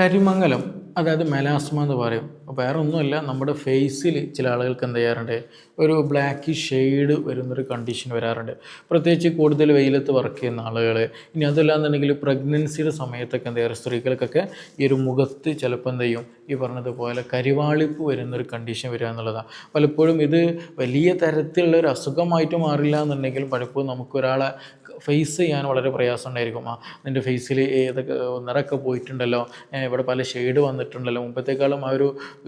കരിമംഗലം. അതായത് മെലാസ്മ എന്ന് പറയും. വേറെ ഒന്നുമല്ല നമ്മുടെ ഫേസിൽ ചില ആളുകൾക്ക് എന്ത് ചെയ്യാറുണ്ട്? ഒരു ബ്ലാക്ക് ഷെയ്ഡ് വരുന്നൊരു കണ്ടീഷൻ വരാറുണ്ട്. പ്രത്യേകിച്ച് കൂടുതൽ വെയിലത്ത് വർക്ക് ചെയ്യുന്ന ആളുകൾ ഇനി അതല്ലാന്നുണ്ടെങ്കിൽ പ്രഗ്നൻസിയുടെ സമയത്തൊക്കെ എന്ത് ചെയ്യാറ്? സ്ത്രീകൾക്കൊക്കെ ഈ ഒരു മുഖത്ത് ചിലപ്പോൾ എന്ത് ചെയ്യും? ഈ പറഞ്ഞതുപോലെ കരിവാളിപ്പ് വരുന്നൊരു കണ്ടീഷൻ വരിക എന്നുള്ളതാണ് പലപ്പോഴും ഇത് വലിയ തരത്തിലുള്ള ഒരു അസുഖമായിട്ട് മാറില്ല എന്നുണ്ടെങ്കിലും പലപ്പോഴും നമുക്കൊരാളെ ഫേസ് ചെയ്യാൻ വളരെ പ്രയാസം ഉണ്ടായിരിക്കും. ആ നിന്റെ ഫേസിൽ ഏതൊക്കെ നിറമൊക്കെ പോയിട്ടുണ്ടല്ലോ? ഇവിടെ പല ഷെയ്ഡ് വന്നിട്ടുണ്ടല്ലോ. മുമ്പത്തേക്കാളും ആ ഒരു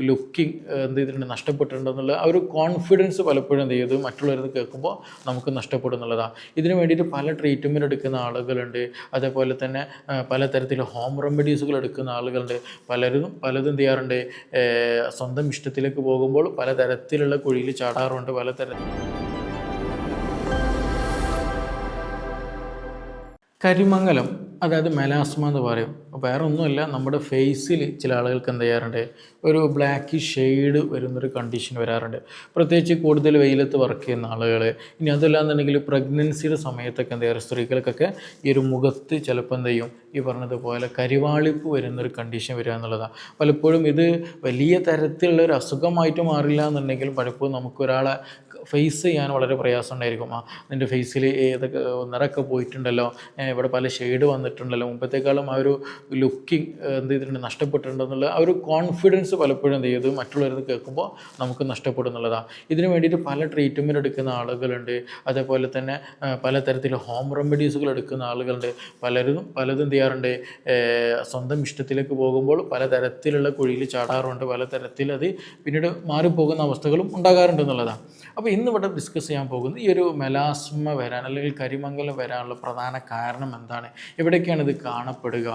ലുക്കിംഗ് എന്ത് ചെയ്തിട്ടുണ്ട്? നഷ്ടപ്പെട്ടിട്ടുണ്ടെന്നുള്ള ആ ഒരു കോൺഫിഡൻസ് പലപ്പോഴും എന്ത് ചെയ്തു? മറ്റുള്ളവരിൽ കേൾക്കുമ്പോൾ നമുക്ക് നഷ്ടപ്പെടുന്നുള്ളതാണ് ഇതിന് വേണ്ടിയിട്ട് പല ട്രീറ്റ്മെന്റ് എടുക്കുന്ന ആളുകളുണ്ട്. അതേപോലെ തന്നെ പലതരത്തിൽ ഹോം റെമഡീസുകൾ എടുക്കുന്ന ആളുകളുണ്ട്. പലരും പലതും എന്ത് ചെയ്യാറുണ്ട്? സ്വന്തം ഇഷ്ടത്തിലേക്ക് പോകുമ്പോൾ പലതരത്തിലുള്ള കുഴിയിൽ ചാടാറുണ്ട്. പലതരത്തിൽ കരിമംഗലം അതായത് മെലാസ്മ എന്ന് പറയും. വേറെ ഒന്നുമില്ല നമ്മുടെ ഫേസിൽ ചില ആളുകൾക്ക് എന്ത് ചെയ്യാറുണ്ട്? ഒരു ബ്ലാക്ക് ഷെയ്ഡ് വരുന്നൊരു കണ്ടീഷൻ വരാറുണ്ട്. പ്രത്യേകിച്ച് കൂടുതൽ വെയിലത്ത് വർക്ക് ചെയ്യുന്ന ആളുകൾ ഇനി അതല്ലാന്നുണ്ടെങ്കിൽ പ്രഗ്നൻസിയുടെ സമയത്തൊക്കെ എന്ത് ചെയ്യാറ്? സ്ത്രീകൾക്കൊക്കെ ഈ ഒരു മുഖത്ത് ചിലപ്പോൾ എന്ത് ചെയ്യും? ഈ പറഞ്ഞതുപോലെ കരിവാളിപ്പ് വരുന്നൊരു കണ്ടീഷൻ വരിക എന്നുള്ളതാണ് പലപ്പോഴും ഇത് വലിയ തരത്തിലുള്ള ഒരു അസുഖമായിട്ട് മാറില്ല എന്നുണ്ടെങ്കിലും പലപ്പോഴും നമുക്കൊരാളെ ഫേസ് ചെയ്യാൻ വളരെ പ്രയാസം ഉണ്ടായിരിക്കും. ആ നിന്റെ ഫേസിൽ ഏതൊക്കെ നിറമൊക്കെ പോയിട്ടുണ്ടല്ലോ? ഇവിടെ പല ഷെയ്ഡ് വന്നിട്ടുണ്ടല്ലോ. മുമ്പത്തേക്കാളും ആ ഒരു ലുക്കിംഗ് എന്ത് ചെയ്തിട്ടുണ്ട്? നഷ്ടപ്പെട്ടിട്ടുണ്ടെന്നുള്ള ആ ഒരു കോൺഫിഡൻസ് പലപ്പോഴും എന്ത് ചെയ്തു മറ്റുള്ളവരിൽ കേൾക്കുമ്പോൾ നമുക്ക് നഷ്ടപ്പെടുന്നുള്ളതാണ് ഇതിനു വേണ്ടിയിട്ട് പല ട്രീറ്റ്മെന്റ് എടുക്കുന്ന ആളുകളുണ്ട്. അതേപോലെ തന്നെ പലതരത്തിൽ ഹോം റെമഡീസുകൾ എടുക്കുന്ന ആളുകളുണ്ട്. പലരും പലതും എന്ത് ചെയ്യാറുണ്ട്? സ്വന്തം ഇഷ്ടത്തിലേക്ക് പോകുമ്പോൾ പലതരത്തിലുള്ള കുഴിയിൽ ചാടാറുണ്ട്. പലതരത്തിൽ അത് പിന്നീട് മാറിപ്പോകുന്ന അവസ്ഥകളും ഉണ്ടാകാറുണ്ട് എന്നുള്ളതാണ് അപ്പോൾ ഇന്ന് ഇവിടെ ഡിസ്കസ് ചെയ്യാൻ പോകുന്നത് ഈ ഒരു മെലാസ്മ വരാൻ അല്ലെങ്കിൽ കരിമംഗലം വരാനുള്ള പ്രധാന കാരണം എന്താണ്? എവിടേക്കാണ് ഇത് കാണപ്പെടുക?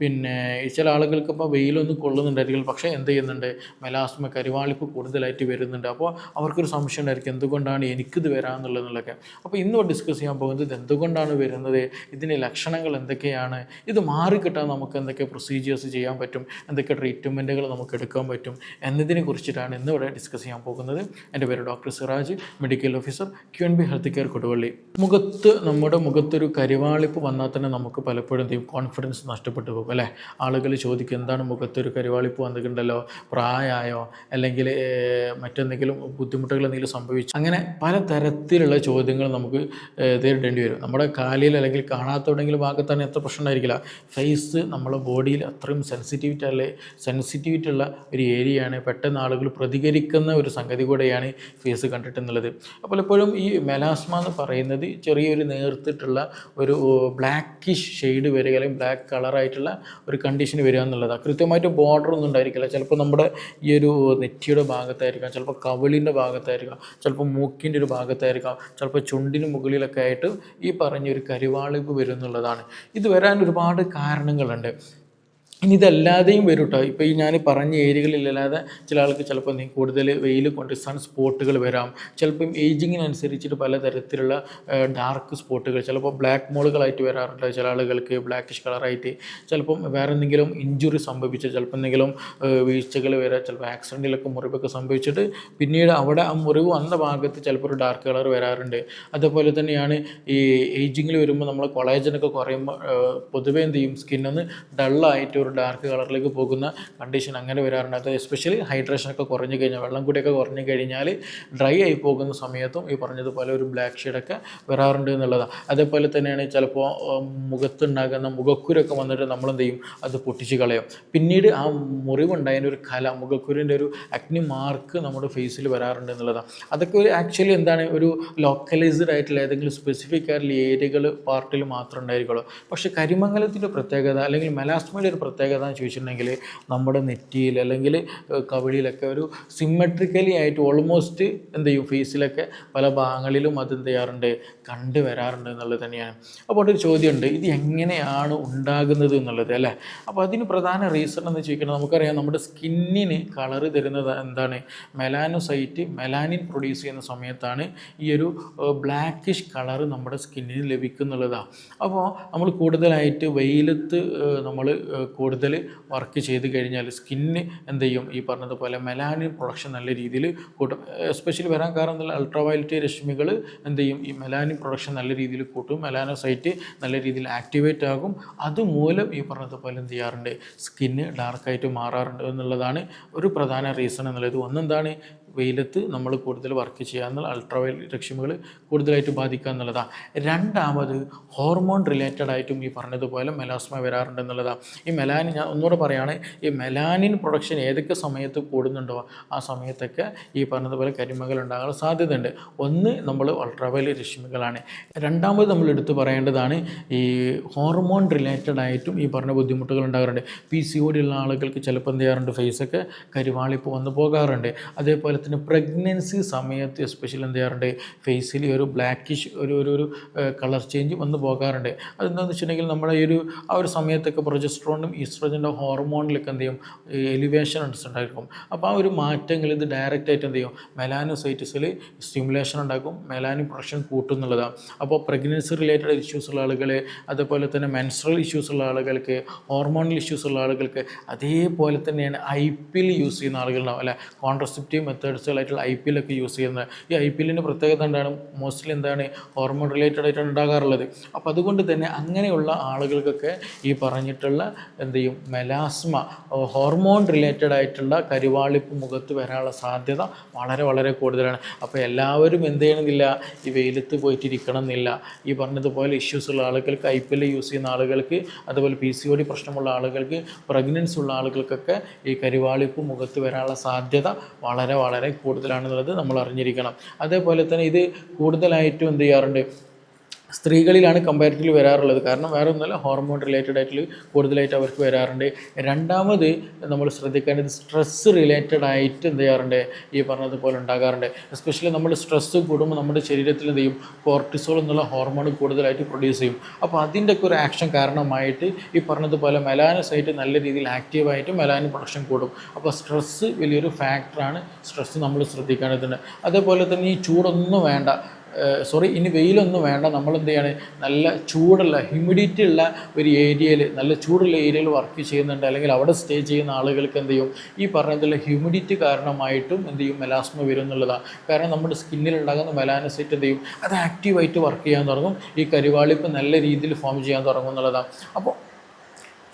പിന്നെ ചില ആളുകൾക്ക് ഇപ്പോൾ വെയിലൊന്നും കൊള്ളുന്നുണ്ടായിരിക്കും. പക്ഷേ എന്ത് ചെയ്യുന്നുണ്ട്? മെലാസ്മ കരിവാളിപ്പ് കൂടുതലായിട്ട് വരുന്നുണ്ട്. അപ്പോൾ അവർക്കൊരു സംശയം ഉണ്ടായിരിക്കും എന്തുകൊണ്ടാണ് എനിക്കിത് വരാമെന്നുള്ളതെന്നുള്ളതൊക്കെ അപ്പോൾ ഇന്ന് ഡിസ്കസ് ചെയ്യാൻ പോകുന്നത് ഇത് എന്തുകൊണ്ടാണ് വരുന്നത്? ഇതിന്റെ ലക്ഷണങ്ങൾ എന്തൊക്കെയാണ്? ഇത് മാറിക്കിട്ടാൻ നമുക്ക് എന്തൊക്കെ പ്രൊസീജിയേഴ്സ് ചെയ്യാൻ പറ്റും? എന്തൊക്കെ ട്രീറ്റ്മെന്റുകൾ നമുക്ക് എടുക്കാൻ പറ്റും? എന്നതിനെ കുറിച്ചിട്ടാണ് ഇന്ന് ഇവിടെ ഡിസ്കസ് ചെയ്യാൻ പോകുന്നത്. എന്റെ പേര് doctor Siraj medical officer Q N B health care Koduvally. മുഖത്ത് നമ്മുടെ മുഖത്തൊരു കരിവാളിപ്പ് വന്നാൽ തന്നെ നമുക്ക് പലപ്പോഴും എന്ത് ചെയ്യും? കോൺഫിഡൻസ് നഷ്ടപ്പെട്ടു പോകും അല്ലേ? ആളുകൾ ചോദിക്കും എന്താണ് മുഖത്തൊരു കരുവാളിപ്പ് വന്നിട്ടുണ്ടല്ലോ? പ്രായമായോ? അല്ലെങ്കിൽ മറ്റെന്തെങ്കിലും ബുദ്ധിമുട്ടുകൾ എന്തെങ്കിലും സംഭവിച്ചു? അങ്ങനെ പല തരത്തിലുള്ള ചോദ്യങ്ങൾ നമുക്ക് നേരിടേണ്ടി വരും. നമ്മുടെ കാലിൽ അല്ലെങ്കിൽ കാണാത്തവിടെങ്കിലും ഭാഗത്ത് തന്നെ എത്ര പ്രശ്നം ഉണ്ടായിരിക്കില്ല. ഫേസ് നമ്മളെ ബോഡിയിൽ അത്രയും സെൻസിറ്റിവിറ്റി അല്ലേ? സെൻസിറ്റിവിറ്റി ഉള്ള ഒരു ഏരിയയാണ്. പെട്ടെന്ന് ആളുകൾ പ്രതികരിക്കുന്ന ഒരു സംഗതി കൂടെയാണ് ഫേസ് കണ്ടിട്ടുള്ളത് അപ്പോൾ എപ്പോഴും ഈ മെലാസ്മ എന്ന് പറയുന്നത് ചെറിയൊരു നേർത്തിട്ടുള്ള ഒരു ബ്ലാക്കിഷ് ഷെയ്ഡ് വരിക അല്ലെങ്കിൽ ബ്ലാക്ക് കളറായിട്ടുള്ള ഒരു കണ്ടീഷൻ വരിക എന്നുള്ളതാണ്. കൃത്യമായിട്ട് ബോർഡർ ഒന്നും ഉണ്ടായിരിക്കില്ല. ചിലപ്പോൾ നമ്മുടെ ഈ ഒരു നെറ്റിയുടെ ഭാഗത്തായിരിക്കാം ചിലപ്പോൾ കവിളിന്റെ ഭാഗത്തായിരിക്കാം ചിലപ്പോൾ മൂക്കിന്റെ ഒരു ഭാഗത്തായിരിക്കാം ചിലപ്പോൾ ചുണ്ടിന് മുകളിലൊക്കെ ആയിട്ട് ഈ പറഞ്ഞ ഒരു കരിവാളിപ്പ് വരും എന്നുള്ളതാണ്. ഇത് വരാൻ ഒരുപാട് കാരണങ്ങളുണ്ട്. ഇനി ഇതല്ലാതെയും വരും കേട്ടോ ഇപ്പോൾ ഈ ഞാൻ പറഞ്ഞ ഏരിയകളിലല്ലാതെ ചില ആൾക്ക് ചിലപ്പോൾ നീ കൂടുതൽ വെയിൽ കൊണ്ട് സൺ സ്പോട്ടുകൾ വരാം. ചിലപ്പം ഏജിങ്ങിനനുസരിച്ചിട്ട് പലതരത്തിലുള്ള ഡാർക്ക് സ്പോട്ടുകൾ ചിലപ്പോൾ ബ്ലാക്ക് മോളുകളായിട്ട് വരാറുണ്ട് ചില ആളുകൾക്ക് ബ്ലാക്കിഷ് കളറായിട്ട്. ചിലപ്പം വേറെ എന്തെങ്കിലും ഇഞ്ചുറി സംഭവിച്ച് ചിലപ്പോൾ എന്തെങ്കിലും വീഴ്ചകൾ വരാം ചിലപ്പോൾ ആക്സിഡന്റിലൊക്കെ മുറിവൊക്കെ സംഭവിച്ചിട്ട് പിന്നീട് അവിടെ ആ മുറിവ് വന്ന ഭാഗത്ത് ചിലപ്പോൾ ഒരു ഡാർക്ക് കളർ വരാറുണ്ട്. അതുപോലെ തന്നെയാണ് ഈ ഏജിങ്ങിൽ വരുമ്പോൾ നമ്മൾ കൊളേജനൊക്കെ കുറയുമ്പോൾ പൊതുവേ എന്ത് ചെയ്യും? സ്കിന്നൊന്ന് ഡള്ളായിട്ട് ഒരു ഡാർക്ക് കളറിലേക്ക് പോകുന്ന കണ്ടീഷൻ അങ്ങനെ വരാറുണ്ട്. അത് എസ്പെഷ്യലി ഹൈഡ്രേഷനൊക്കെ കുറഞ്ഞു കഴിഞ്ഞാൽ വെള്ളം കൂടിയൊക്കെ കുറഞ്ഞു കഴിഞ്ഞാൽ ഡ്രൈ ആയി പോകുന്ന സമയത്തും ഈ പറഞ്ഞതുപോലെ ഒരു ബ്ലാക്ക് ഷെയ്ഡൊക്കെ വരാറുണ്ട് എന്നുള്ളതാണ്. അതേപോലെ തന്നെയാണ് ചിലപ്പോൾ മുഖത്തുണ്ടാകുന്ന മുഖക്കുരൊക്കെ വന്നിട്ട് നമ്മൾ എന്ത് ചെയ്യും? അത് പൊട്ടിച്ച് കളയും. പിന്നീട് ആ മുറിവുണ്ടായതിന്റെ ഒരു കല മുഖക്കുരിന്റെ ഒരു അഗ്നി മാർക്ക് നമ്മുടെ ഫേസിൽ വരാറുണ്ട് എന്നുള്ളതാണ്. അതൊക്കെ ഒരു ആക്ച്വലി എന്താണ് ഒരു ലോക്കലൈസ്ഡ് ആയിട്ടുള്ള ഏതെങ്കിലും സ്പെസിഫിക് ആയിട്ടുള്ള ഏരിയകൾ പാർട്ടിൽ മാത്രം ഉണ്ടായിരിക്കുള്ളൂ. പക്ഷേ കരിമംഗലത്തിന്റെ പ്രത്യേകത അല്ലെങ്കിൽ മെലാസ്മയുടെ ഒരു പ്രത്യേകത എന്ന് ചോദിച്ചിട്ടുണ്ടെങ്കിൽ നമ്മുടെ നെറ്റിയിൽ അല്ലെങ്കിൽ കവിളിയിലൊക്കെ ഒരു സിമ്മട്രിക്കലി ആയിട്ട് ഓൾമോസ്റ്റ് എന്ത് ചെയ്യും ഫേസിലൊക്കെ പല ഭാഗങ്ങളിലും അത് എന്ത് ചെയ്യാറുണ്ട് കണ്ടു വരാറുണ്ട് എന്നുള്ളത് തന്നെയാണ്. അപ്പോൾ ഒരു ചോദ്യമുണ്ട് ഇത് എങ്ങനെയാണ് ഉണ്ടാകുന്നത് എന്നുള്ളത് അല്ലേ? അപ്പോൾ അതിന് പ്രധാന റീസൺ എന്ന് ചോദിക്കുന്നത് നമുക്കറിയാം നമ്മുടെ സ്കിന്നിന് കളറ് തരുന്നത് എന്താണ്? മെലാനോസൈറ്റ് മെലാനിൻ പ്രൊഡ്യൂസ് ചെയ്യുന്ന സമയത്താണ് ഈ ഒരു ബ്ലാക്കിഷ് കളറ് നമ്മുടെ സ്കിന്നിന് ലഭിക്കുന്നുള്ളതാണ് അപ്പോൾ നമ്മൾ കൂടുതലായിട്ട് വെയിലത്ത് നമ്മൾ കൂടുതൽ വർക്ക് ചെയ്ത് കഴിഞ്ഞാൽ സ്കിന്ന് എന്ത് ചെയ്യും? ഈ പറഞ്ഞതുപോലെ മെലാനിൻ പ്രൊഡക്ഷൻ നല്ല രീതിയിൽ കൂട്ടും. എസ്പെഷ്യലി വരാൻ കാരണം എന്നുള്ള അൾട്രാവയലറ്റ് രശ്മികൾ എന്ത് ചെയ്യും? ഈ മെലാനിൻ പ്രൊഡക്ഷൻ നല്ല രീതിയിൽ കൂട്ടും. മെലാനോസൈറ്റ് നല്ല രീതിയിൽ ആക്ടിവേറ്റ് ആകും. അതുമൂലം ഈ പറഞ്ഞതുപോലെ എന്ത് ചെയ്യാറുണ്ട്? സ്കിന്ന് ഡാർക്കായിട്ട് മാറാറുണ്ട് എന്നുള്ളതാണ് ഒരു പ്രധാന റീസൺ എന്നുള്ളത്. ഒന്നെന്താണ്? വെയിലത്ത് നമ്മൾ കൂടുതൽ വർക്ക് ചെയ്യുക എന്നുള്ള അൾട്രാവയലറ്റ് രശ്മികൾ കൂടുതലായിട്ട് ബാധിക്കുക എന്നുള്ളതാണ്. രണ്ടാമത് ഹോർമോൺ റിലേറ്റഡ് ആയിട്ടും ഈ പറഞ്ഞതുപോലെ മെലാസ്മ വരാറുണ്ട് എന്നുള്ളതാണ് ഈ മെലാനിൻ ഞാൻ ഒന്നുകൂടെ പറയുകയാണ് ഈ മെലാനിൻ പ്രൊഡക്ഷൻ ഏതൊക്കെ സമയത്ത് കൂടുന്നുണ്ടോ ആ സമയത്തൊക്കെ ഈ പറഞ്ഞതുപോലെ കരിമകൾ ഉണ്ടാകാൻ സാധ്യതയുണ്ട്. ഒന്ന് നമ്മൾ അൾട്രാ വയലറ്റ് രശ്മികളാണ്. രണ്ടാമത് നമ്മൾ എടുത്തു പറയേണ്ടതാണ് ഈ ഹോർമോൺ റിലേറ്റഡ് ആയിട്ടും ഈ പറഞ്ഞ ബുദ്ധിമുട്ടുകൾ ഉണ്ടാകാറുണ്ട്. പി സി ഒ ഡി ഉള്ള ആളുകൾക്ക് ചിലപ്പോൾ എന്ത് ചെയ്യാറുണ്ട്? ഫേസൊക്കെ കരിവാളിപ്പ് വന്നു പോകാറുണ്ട്. അതേപോലെ തന്നെ പ്രഗ്നൻസി സമയത്ത് എസ്പെഷ്യലി എന്ത് ചെയ്യാറുണ്ട്? ഫേസിൽ ഒരു ബ്ലാക്കിഷ് ഒരു ഒരു ഒരു കളർ ചേഞ്ച് വന്നു പോകാറുണ്ട്. അതെന്താണെന്ന് വെച്ചിട്ടുണ്ടെങ്കിൽ നമ്മുടെ ഈ ഒരു ആ ഒരു സമയത്തൊക്കെ പ്രൊജസ്ട്രോണും ഈസ്ട്രോജന്റെ ഹോർമോണിലൊക്കെ എന്ത് ചെയ്യും? എലിവേഷൻ ഉണ്ടായിരിക്കും. അപ്പോൾ ആ ഒരു മാറ്റങ്ങൾ ഇത് ഡയറക്റ്റ് ആയിട്ട് എന്ത് ചെയ്യും? മെലാനോസൈറ്റിസിൽ സ്റ്റിമുലേഷൻ ഉണ്ടാക്കും. മെലാനിൻ പ്രൊഡക്ഷൻ കൂട്ടും എന്നുള്ളതാണ്. അപ്പോൾ പ്രഗ്നൻസി റിലേറ്റഡ് ഇഷ്യൂസ് ഉള്ള ആളുകൾ അതുപോലെ തന്നെ മെൻസ്ട്രൽ ഇഷ്യൂസ് ഉള്ള ആളുകൾക്ക് ഹോർമോണൽ ഇഷ്യൂസ് ഉള്ള ആളുകൾക്ക് അതേപോലെ തന്നെയാണ് ഐ പിൽ യൂസ് ചെയ്യുന്ന ആളുകളുണ്ടാവും അല്ലെ? കോൺട്രസെപ്റ്റീവ് മെത്തേഡ്സുകളായിട്ടുള്ള ഐ പി എല്ലൊക്കെ യൂസ് ചെയ്യുന്നത് ഈ ഐ പി എല്ലിന്റെ പ്രത്യേകത എന്താണ്? മോസ്റ്റ്ലി എന്താണ്? ഹോർമോൺ റിലേറ്റഡ് ആയിട്ടാണ് ഉണ്ടാകാറുള്ളത്. അപ്പോൾ അതുകൊണ്ട് തന്നെ അങ്ങനെയുള്ള ആളുകൾക്കൊക്കെ ഈ പറഞ്ഞിട്ടുള്ള എന്ത് ചെയ്യും? മെലാസ്മ ഹോർമോൺ റിലേറ്റഡ് ആയിട്ടുള്ള കരുവാളിപ്പ് മുഖത്ത് വരാനുള്ള സാധ്യത വളരെ വളരെ കൂടുതലാണ്. അപ്പോൾ എല്ലാവരും എന്ത് ചെയ്യണമെന്നില്ല? ഈ വെയിലത്ത് പോയിട്ടിരിക്കണം എന്നില്ല ഈ പറഞ്ഞതുപോലെ ഇഷ്യൂസ് ഉള്ള ആളുകൾക്ക് ഐ പി എൽ യൂസ് ചെയ്യുന്ന ആളുകൾക്ക് അതുപോലെ പി സി ഒ ഡി പ്രശ്നമുള്ള ആളുകൾക്ക് പ്രഗ്നൻസ് ഉള്ള ആളുകൾക്കൊക്കെ ഈ കരുവാളിപ്പ് മുഖത്ത് വരാനുള്ള സാധ്യത വളരെ വളരെ കൂടുതലാണെന്നുള്ളത് നമ്മൾ അറിഞ്ഞിരിക്കണം. അതേപോലെ തന്നെ ഇത് കൂടുതലായിട്ടും എന്ത് ചെയ്യാറുണ്ട്? സ്ത്രീകളിലാണ് കമ്പാരിറ്റീവ്ലി വരാറുള്ളത്. കാരണം വേറെ ഒന്നുമല്ല ഹോർമോൺ റിലേറ്റഡ് ആയിട്ടുള്ള കൂടുതലായിട്ട് അവർക്ക് വരാറുണ്ട്. രണ്ടാമത് നമ്മൾ ശ്രദ്ധിക്കേണ്ടത് സ്ട്രെസ്സ് റിലേറ്റഡ് ആയിട്ട് എന്ത് ചെയ്യാറുണ്ട്? ഈ പറഞ്ഞതുപോലെ ഉണ്ടാകാറുണ്ട്. എസ്പെഷ്യലി നമ്മൾ സ്ട്രെസ്സ് കൂടുമ്പോൾ നമ്മുടെ ശരീരത്തിൽ എന്ത് ചെയ്യും? കോർട്ടിസോൾ എന്നുള്ള ഹോർമോൺ കൂടുതലായിട്ട് പ്രൊഡ്യൂസ് ചെയ്യും. അപ്പോൾ അതിന്റെയൊക്കെ ഒരു ആക്ഷൻ കാരണമായിട്ട് ഈ പറഞ്ഞതുപോലെ മെലാനസൈറ്റ് നല്ല രീതിയിൽ ആക്റ്റീവായിട്ട് മെലാനിൻ പ്രൊഡക്ഷൻ കൂടും. അപ്പോൾ സ്ട്രെസ്സ് വലിയൊരു ഫാക്ടറാണ് സ്ട്രെസ്സ് നമ്മൾ ശ്രദ്ധിക്കേണ്ടതുണ്ട്. അതേപോലെ തന്നെ ഈ ചൂടൊന്നും വേണ്ട. സോറി ഇനി വെയിലൊന്നും വേണ്ട. നമ്മൾ എന്ത് ചെയ്യാണ് നല്ല ചൂടുള്ള ഹ്യൂമിഡിറ്റി ഉള്ള ഒരു ഏരിയയിൽ നല്ല ചൂടുള്ള ഏരിയയിൽ വർക്ക് ചെയ്യുന്നുണ്ട്. അല്ലെങ്കിൽ അവിടെ സ്റ്റേ ചെയ്യുന്ന ആളുകൾക്ക് എന്ത് ചെയ്യും? ഈ പറഞ്ഞതുള്ള ഹ്യൂമിഡിറ്റി കാരണമായിട്ടും എന്ത് ചെയ്യും? മെലാസ്മ വരും എന്നുള്ളതാണ് കാരണം നമ്മുടെ സ്കിന്നിൽ ഉണ്ടാകുന്ന മെലാനസൈറ്റ് എന്ത് ചെയ്യും? അത് ആക്റ്റീവായിട്ട് വർക്ക് ചെയ്യാൻ തുടങ്ങും. ഈ കരിവാളിപ്പ് നല്ല രീതിയിൽ ഫോം ചെയ്യാൻ തുടങ്ങും എന്നുള്ളതാണ് അപ്പോൾ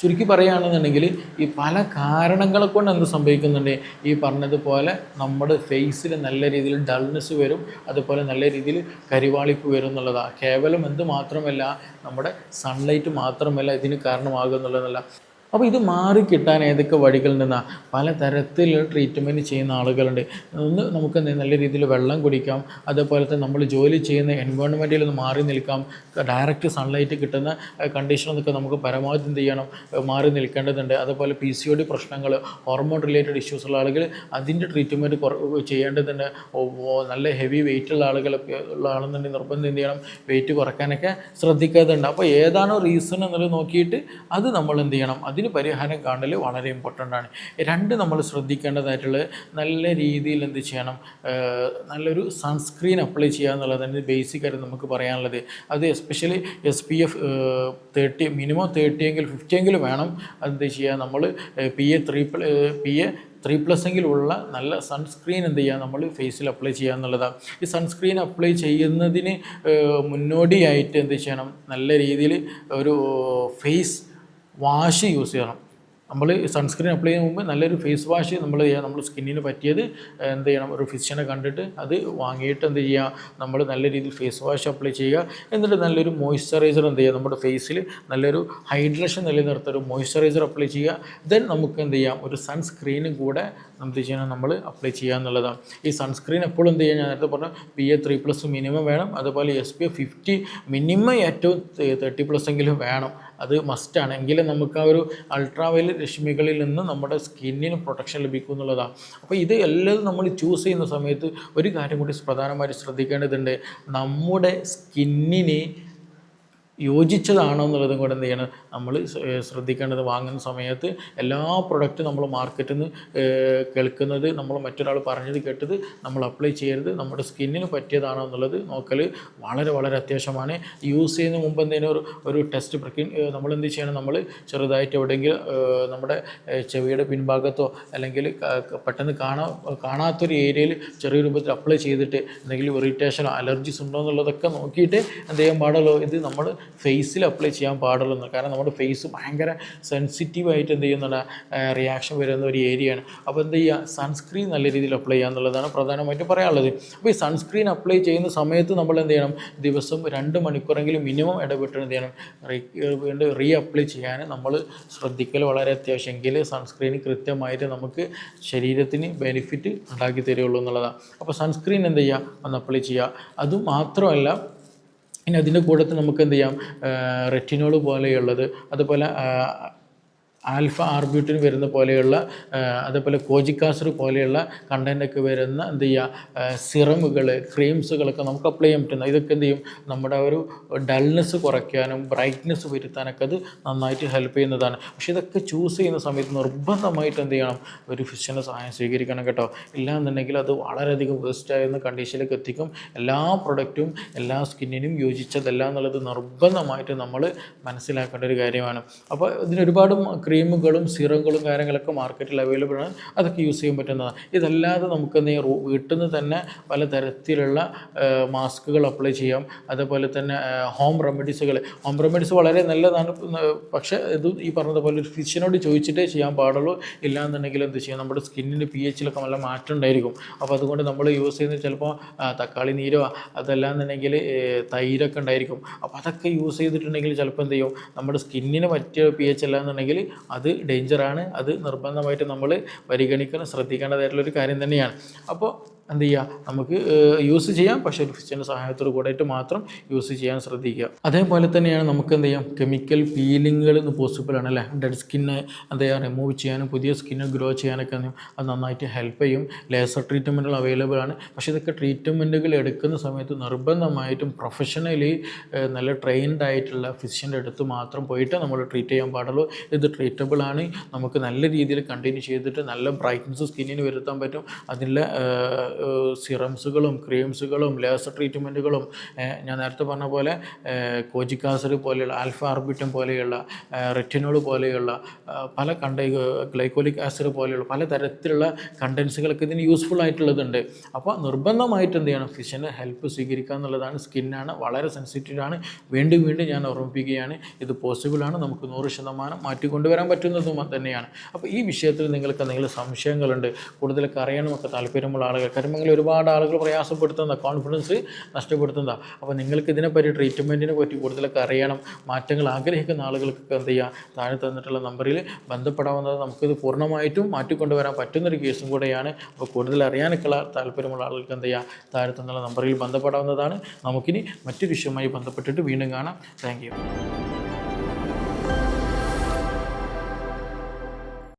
ചുരുക്കി പറയുകയാണെന്നുണ്ടെങ്കിൽ ഈ പല കാരണങ്ങളെ കൊണ്ട് എന്ത് സംഭവിക്കുന്നുണ്ട്? ഈ പറഞ്ഞതുപോലെ നമ്മുടെ ഫേസിൽ നല്ല രീതിയിൽ ഡൾനെസ് വരും അതുപോലെ നല്ല രീതിയിൽ കരിവാളിപ്പ് വരും എന്നുള്ളതാണ് കേവലം എന്ത് മാത്രമല്ല നമ്മുടെ സൺലൈറ്റ് മാത്രമല്ല ഇതിന് കാരണമാകുന്നുള്ളതല്ല അപ്പോൾ ഇത് മാറിക്കിട്ടാൻ ഏതൊക്കെ വഴികളിൽ നിന്നാണ് തരത്തിൽ ട്രീറ്റ്മെന്റ് ചെയ്യുന്ന ആളുകളുണ്ട്. ഒന്ന് നമുക്ക് നല്ല രീതിയിൽ വെള്ളം കുടിക്കാം. അതേപോലെ തന്നെ നമ്മൾ ജോലി ചെയ്യുന്ന എൻവയോൺമെന്റിൽ നിന്ന് മാറി നിൽക്കാം. ഡയറക്റ്റ് സൺലൈറ്റ് കിട്ടുന്ന കണ്ടീഷനൊക്കെ നമുക്ക് പരമാവധി എന്ത് ചെയ്യണം? മാറി നിൽക്കേണ്ടതുണ്ട്. അതുപോലെ പി സി ഒ ഡി പ്രശ്നങ്ങൾ ഹോർമോൺ റിലേറ്റഡ് ഇഷ്യൂസ് ഉള്ള ആളുകൾ അതിന്റെ ട്രീറ്റ്മെന്റ് ചെയ്യേണ്ടതുണ്ട്. നല്ല ഹെവി വെയിറ്റ് ഉള്ള ആളുകളൊക്കെ ഉള്ള ആളെന്നുണ്ടെങ്കിൽ നിർബന്ധം എന്ത് ചെയ്യണം? വെയിറ്റ് കുറയ്ക്കാനൊക്കെ ശ്രദ്ധിക്കാതുണ്ട്. അപ്പോൾ ഏതാണോ റീസൺ എന്നുള്ളത് നോക്കിയിട്ട് അത് നമ്മൾ എന്ത് ചെയ്യണം? അതിന് പരിഹാരം കാണൽ വളരെ ഇമ്പോർട്ടന്റ് ആണ്. രണ്ട് നമ്മൾ ശ്രദ്ധിക്കേണ്ടതായിട്ടുള്ള നല്ല രീതിയിൽ എന്ത് ചെയ്യണം? നല്ലൊരു സൺസ്ക്രീൻ അപ്ലൈ ചെയ്യുക എന്നുള്ളതാണ് ബേസിക് ആയിട്ട് നമുക്ക് പറയാനുള്ളത്. അത് especially S P F thirty minimum thirty എങ്കിൽ ഫിഫ്റ്റി എങ്കിലും വേണം എന്ത് ചെയ്യുക നമ്മൾ P A three P A three plus എങ്കിലുള്ള നല്ല സൺസ്ക്രീൻ എന്ത് ചെയ്യുക നമ്മൾ ഫേസിൽ അപ്ലൈ ചെയ്യുക എന്നുള്ളതാണ് ഈ സൺസ്ക്രീൻ അപ്ലൈ ചെയ്യുന്നതിന് മുന്നോടിയായിട്ട് എന്ത് ചെയ്യണം? നല്ല രീതിയിൽ ഒരു ഫേസ് വാഷ് യൂസ് ചെയ്യണം. നമ്മൾ സൺസ്ക്രീൻ അപ്ലൈ ചെയ്യുന്ന മുമ്പ് നല്ലൊരു ഫേസ് വാഷ് നമ്മൾ ചെയ്യുക നമ്മൾ സ്കിന്നിന് പറ്റിയത് എന്ത് ചെയ്യണം? ഒരു ഫിസിഷ്യനെ കണ്ടിട്ട് അത് വാങ്ങിയിട്ട് എന്ത് ചെയ്യുക നമ്മൾ നല്ല രീതിയിൽ ഫേസ് വാഷ് അപ്ലൈ ചെയ്യുക. എന്നിട്ട് നല്ലൊരു മോയ്സ്ചറൈസർ എന്ത് ചെയ്യുക നമ്മുടെ ഫേസിൽ നല്ലൊരു ഹൈഡ്രേഷൻ നിലനിർത്തുന്ന ഒരു മോയ്സ്ചറൈസർ അപ്ലൈ ചെയ്യുക. ദെൻ നമുക്ക് എന്ത് ചെയ്യാം? ഒരു സൺസ്ക്രീനും കൂടെ എന്ത് ചെയ്യണം? നമ്മൾ അപ്ലൈ ചെയ്യുക എന്നുള്ളതാണ്. ഈ സൺസ്ക്രീൻ എപ്പോഴും എന്ത് ചെയ്യുക ഞാൻ നേരത്തെ പറഞ്ഞു P A three plus minimum വേണം. അതുപോലെ S P F fifty minimum ഏറ്റവും തേർട്ടി പ്ലസ് എങ്കിലും വേണം. അത് മസ്റ്റാണ് എങ്കിലും നമുക്ക് ആ ഒരു അൾട്രാവയലറ്റ് രശ്മികളിൽ നിന്ന് നമ്മുടെ സ്കിന്നിന് പ്രൊട്ടക്ഷൻ ലഭിക്കും എന്നുള്ളതാണ് അപ്പോൾ ഇത് എല്ലാം നമ്മൾ ചൂസ് ചെയ്യുന്ന സമയത്ത് ഒരു കാര്യം കൂടി പ്രധാനമായിട്ട് ശ്രദ്ധിക്കേണ്ടതുണ്ട്. നമ്മുടെ സ്കിന്നിന് യോജിച്ചതാണോ എന്നുള്ളതും കൂടെ എന്ത് ചെയ്യണം? നമ്മൾ ശ്രദ്ധിക്കേണ്ടത് വാങ്ങുന്ന സമയത്ത് എല്ലാ പ്രൊഡക്റ്റും നമ്മൾ മാർക്കറ്റിൽ നിന്ന് കേൾക്കുന്നത് നമ്മൾ മറ്റൊരാൾ പറഞ്ഞത് കേട്ടത് നമ്മൾ അപ്ലൈ ചെയ്യരുത്. നമ്മുടെ സ്കിന്നിന് പറ്റിയതാണോ എന്നുള്ളത് നോക്കൽ വളരെ വളരെ അത്യാവശ്യമാണ്. യൂസ് ചെയ്യുന്ന മുമ്പ് എന്തെങ്കിലും ഒരു ഒരു ടെസ്റ്റ് പ്രക്രിയ നമ്മൾ എന്ത് ചെയ്യണം? നമ്മൾ ചെറുതായിട്ട് എവിടെയെങ്കിലും നമ്മുടെ ചെവിയുടെ പിൻഭാഗത്തോ അല്ലെങ്കിൽ പെട്ടെന്ന് കാണാ കാണാത്തൊരു ഏരിയയിൽ ചെറിയ രൂപത്തിൽ അപ്ലൈ ചെയ്തിട്ട് എന്തെങ്കിലും ഇറിറ്റേഷനോ അലർജീസ് ഉണ്ടോ എന്നുള്ളതൊക്കെ നോക്കിയിട്ട് എന്ത് ചെയ്യാൻ പാടുള്ളൂ? ഇത് നമ്മൾ ഫേസിൽ അപ്ലൈ ചെയ്യാൻ പാടുള്ളൂ. എന്ന്. കാരണം നമ്മുടെ ഫേസ് ഭയങ്കര സെൻസിറ്റീവായിട്ട് എന്ത് ചെയ്യുന്നുണ്ട്? റിയാക്ഷൻ വരുന്ന ഒരു ഏരിയയാണ് അപ്പോൾ എന്ത് ചെയ്യുക? സൺസ്ക്രീൻ നല്ല രീതിയിൽ അപ്ലൈ ചെയ്യുക എന്നുള്ളതാണ് പ്രധാനമായിട്ടും പറയാനുള്ളത്. അപ്പോൾ ഈ സൺസ്ക്രീൻ അപ്ലൈ ചെയ്യുന്ന സമയത്ത് നമ്മൾ എന്ത് ചെയ്യണം? ദിവസം രണ്ട് മണിക്കൂറെങ്കിലും മിനിമം ഇടപെട്ട് എന്ത് ചെയ്യണം? വീണ്ടും റീ അപ്ലൈ ചെയ്യാൻ നമ്മൾ ശ്രദ്ധിക്കൽ വളരെ അത്യാവശ്യം. എങ്കിൽ സൺസ്ക്രീൻ കൃത്യമായിട്ട് നമുക്ക് ശരീരത്തിന് ബെനിഫിറ്റ് ഉണ്ടാക്കി തരുള്ളൂ എന്നുള്ളതാണ്. അപ്പോൾ സൺസ്ക്രീൻ എന്ത് ചെയ്യുക? ഒന്ന് അപ്ലൈ ചെയ്യുക. അതും മാത്രമല്ല ഇനി അതിന്റെ കൂട്ടത്തിൽ നമുക്ക് എന്ത് ചെയ്യാം? റെറ്റിനോൾ പോലെയുള്ളത് അതുപോലെ ആൽഫ ആർബ്യൂട്ടിൻ വരുന്ന പോലെയുള്ള അതേപോലെ കോജിക്കാസർ പോലെയുള്ള കണ്ടന്റൊക്കെ വരുന്ന എന്ത് ചെയ്യുക സിറമുകൾ ക്രീംസുകളൊക്കെ നമുക്ക് അപ്ലൈ ചെയ്യാൻ പറ്റുന്ന ഇതൊക്കെ എന്ത് ചെയ്യും നമ്മുടെ ഒരു ഡൾനെസ് കുറയ്ക്കാനും ബ്രൈറ്റ്നെസ് വരുത്താനൊക്കെ അത് നന്നായിട്ട് ഹെൽപ്പ് ചെയ്യുന്നതാണ്. പക്ഷേ ഇതൊക്കെ ചൂസ് ചെയ്യുന്ന സമയത്ത് നിർബന്ധമായിട്ട് എന്ത് ചെയ്യണം ഒരു ഫിസിഷ്യന്റെ സഹായം സ്വീകരിക്കണം കേട്ടോ. ഇല്ലാന്നുണ്ടെങ്കിൽ അത് വളരെയധികം വേസ്റ്റ് ആയിരുന്ന കണ്ടീഷനിലേക്ക് എത്തിക്കും. എല്ലാ പ്രൊഡക്റ്റും എല്ലാ സ്കിന്നിനും യോജിച്ചതല്ല എന്നുള്ളത് നിർബന്ധമായിട്ട് നമ്മൾ മനസ്സിലാക്കേണ്ട ഒരു കാര്യമാണ്. അപ്പോൾ ഇതിന് ഒരുപാട് ക്രീമുകളും സിറങ്ങളും കാര്യങ്ങളൊക്കെ മാർക്കറ്റിൽ അവൈലബിൾ ആണ്. അതൊക്കെ യൂസ് ചെയ്യാൻ പറ്റുന്നതാണ്. ഇതല്ലാതെ നമുക്ക് വീട്ടിൽ നിന്ന് തന്നെ പലതരത്തിലുള്ള മാസ്കുകൾ അപ്ലൈ ചെയ്യാം. അതുപോലെ തന്നെ ഹോം റെമഡീസുകൾ ഹോം റെമഡീസ് വളരെ നല്ലതാണ്. പക്ഷേ ഇത് ഈ പറഞ്ഞതുപോലെ ഒരു ഫിഷിനോട് ചോദിച്ചിട്ടേ ചെയ്യാൻ പാടുള്ളൂ. ഇല്ലാന്നുണ്ടെങ്കിൽ എന്ത് ചെയ്യാം? നമ്മുടെ സ്കിന്നിന്റെ പി എച്ചിലൊക്കെ നല്ല മാറ്റം ഉണ്ടായിരിക്കും. അപ്പോൾ അതുകൊണ്ട് നമ്മൾ യൂസ് ചെയ്യുന്നത് ചിലപ്പോൾ തക്കാളി നീരോ അതല്ലാന്നുണ്ടെങ്കിൽ തൈരൊക്കെ ഉണ്ടായിരിക്കും. അപ്പോൾ അതൊക്കെ യൂസ് ചെയ്തിട്ടുണ്ടെങ്കിൽ ചിലപ്പോൾ എന്ത് ചെയ്യും? നമ്മുടെ സ്കിന്നിന് പറ്റിയ പി എച്ച് അല്ലാന്നുണ്ടെങ്കിൽ അത് ഡേഞ്ചറാണ്. അത് നിർബന്ധമായിട്ട് നമ്മൾ പരിഗണിക്കണം ശ്രദ്ധിക്കേണ്ടതായിട്ടുള്ളൊരു കാര്യം തന്നെയാണ്. അപ്പോൾ എന്ത് ചെയ്യുക നമുക്ക് യൂസ് ചെയ്യാം. പക്ഷേ ഒരു ഫിസിന്റെ സഹായത്തോട് കൂടെയിട്ട് മാത്രം യൂസ് ചെയ്യാൻ ശ്രദ്ധിക്കുക. അതേപോലെ തന്നെയാണ് നമുക്ക് എന്ത് ചെയ്യാം? കെമിക്കൽ പീലിങ്ങുകൾ ഇന്ന് പോസിബിൾ ആണ് അല്ലേ? ഡെഡ് സ്കിന്ന് എന്താ ചെയ്യുക റിമൂവ് ചെയ്യാനും പുതിയ സ്കിന്ന് ഗ്രോ ചെയ്യാനൊക്കെ? അത് നന്നായിട്ട് ഹെൽപ്പ് ചെയ്യും. ലേസർ ട്രീറ്റ്മെന്റുകൾ അവൈലബിൾ ആണ്. പക്ഷേ ഇതൊക്കെ ട്രീറ്റ്മെന്റുകൾ എടുക്കുന്ന സമയത്ത് നിർബന്ധമായിട്ടും പ്രൊഫഷണലി നല്ല ട്രെയിൻഡ് ആയിട്ടുള്ള ഫിസിഷ്യന്റെ അടുത്ത് മാത്രം പോയിട്ട് നമ്മൾ ട്രീറ്റ് ചെയ്യാൻ പാടുള്ളൂ. ഇത് ട്രീറ്റബിൾ ആണ്. നമുക്ക് നല്ല രീതിയിൽ കണ്ടിന്യൂ ചെയ്തിട്ട് നല്ല ബ്രൈറ്റ്നസ് സ്കിന്നിന് വരുത്താൻ പറ്റും. അതിന്റെ സിറംസുകളും ക്രീംസുകളും ലേസർ ട്രീറ്റ്മെന്റുകളും ഞാൻ നേരത്തെ പറഞ്ഞ പോലെ കോജിക്കാസർ പോലെയുള്ള ആൽഫ ആർബിറ്റം പോലെയുള്ള റെറ്റിനോൾ പോലെയുള്ള പല കണ്ട ഗ്ലൈക്കോലിക് ആസിഡ് പോലെയുള്ള പല തരത്തിലുള്ള കണ്ടൻസുകളൊക്കെ ഇതിന് യൂസ്ഫുൾ ആയിട്ടുള്ളതുണ്ട്. അപ്പോൾ നിർബന്ധമായിട്ട് എന്ത് ചെയ്യണം? ഫിഷിന്റെ ഹെൽപ്പ് സ്വീകരിക്കുക എന്നുള്ളതാണ്. സ്കിന്നാണ് വളരെ ആണ് വീണ്ടും വീണ്ടും ഞാൻ ഓർമ്മിപ്പിക്കുകയാണ്. ഇത് പോസിബിളാണ്. നമുക്ക് നൂറ് ശതമാനം മാറ്റിക്കൊണ്ടുവരാൻ പറ്റുന്നതും തന്നെയാണ്. അപ്പോൾ ഈ വിഷയത്തിൽ നിങ്ങൾക്ക് എന്തെങ്കിലും സംശയങ്ങളുണ്ട് കൂടുതലൊക്കെ അറിയണമൊക്കെ താല്പര്യമുള്ള ആളുകൾ കാരണം നിങ്ങൾ ഒരുപാട് ആളുകൾ പ്രയാസപ്പെടുത്തുന്ന കോൺഫിഡൻസ് നഷ്ടപ്പെടുത്തുന്ന അപ്പോൾ നിങ്ങൾക്ക് ഇതിനെപ്പറ്റി ട്രീറ്റ്മെന്റിനെ പറ്റി കൂടുതലൊക്കെ അറിയണം. മാറ്റങ്ങൾ ആഗ്രഹിക്കുന്ന ആളുകൾക്കൊക്കെ എന്ത് ചെയ്യുക താഴെ തന്നിട്ടുള്ള നമ്പറിൽ ബന്ധപ്പെടാവുന്നത് നമുക്കിത് പൂർണമായിട്ടും മാറ്റിക്കൊണ്ടുവരാൻ പറ്റുന്നൊരു കേസും കൂടെയാണ്. അപ്പോൾ കൂടുതൽ അറിയാനൊക്കെയുള്ള താല്പര്യമുള്ള ആളുകൾക്ക് എന്ത് ചെയ്യുക താഴെ തന്നുള്ള നമ്പറിൽ ബന്ധപ്പെടാവുന്നതാണ്. നമുക്കിനി മറ്റു വിഷയവുമായി ബന്ധപ്പെട്ടിട്ട് വീണ്ടും കാണാം. താങ്ക്